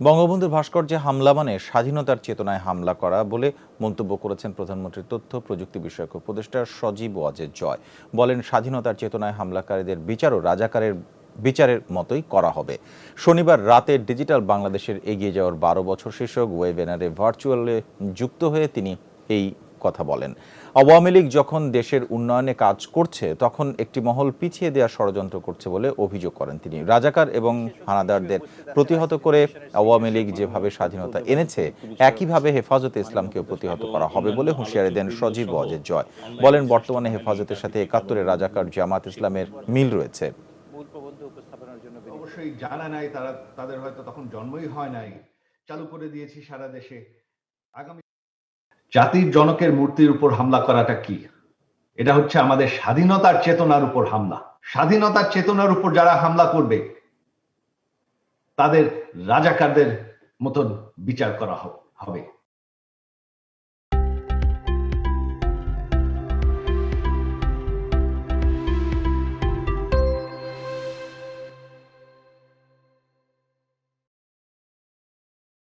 বঙ্গবন্ধুর ভাস্কর্যে হামলা মানে স্বাধীনতার চেতনায় হামলা করা বলে মন্তব্য করেছেন প্রধানমন্ত্রীর তথ্য প্রযুক্তি বিষয়ক উপদেষ্টা সজীব ওয়াজেদ জয়। বলেন, স্বাধীনতার চেতনায় হামলাকারীদের বিচারও রাজাকারের বিচারের মতোই করা হবে। শনিবার রাতে ডিজিটাল বাংলাদেশের এগিয়ে যাওয়ার বারো বছর শীর্ষক ওয়েবিনারে ভার্চুয়ালে যুক্ত হয়ে তিনি এই কথা বলেন। আওয়ামী লীগ যখন দেশের উন্নয়নে কাজ করছে, তখন একটি মহল পিছিয়ে দেওয়া ষড়যন্ত্র করছে বলে অভিযোগ করেন তিনি। রাজাকার এবং হানাদারদের প্রতিহত করে আওয়ামী লীগ যেভাবে স্বাধীনতা এনেছে, একইভাবে হেফাজতে ইসলামকেও প্রতিহত করা হবে বলে হুঁশিয়ারি দেন সজীব ওয়াজেদ জয়। বলেন, বর্তমানে হেফাজতের সাথে একাত্তরের রাজাকার জামাত ইসলামের মিল রয়েছে। অবশ্যই জানা নাই, তারা তাদের হয়তো তখন জন্মই হয় নাই। চালু করে দিয়েছি সারা দেশে। আগামী জাতির জনকের মূর্তির উপর হামলা করাটা কি? এটা হচ্ছে আমাদের স্বাধীনতার চেতনার উপর হামলা। স্বাধীনতার চেতনার উপর যারা হামলা করবে, তাদের রাজাকারদের মতন বিচার করা হবে।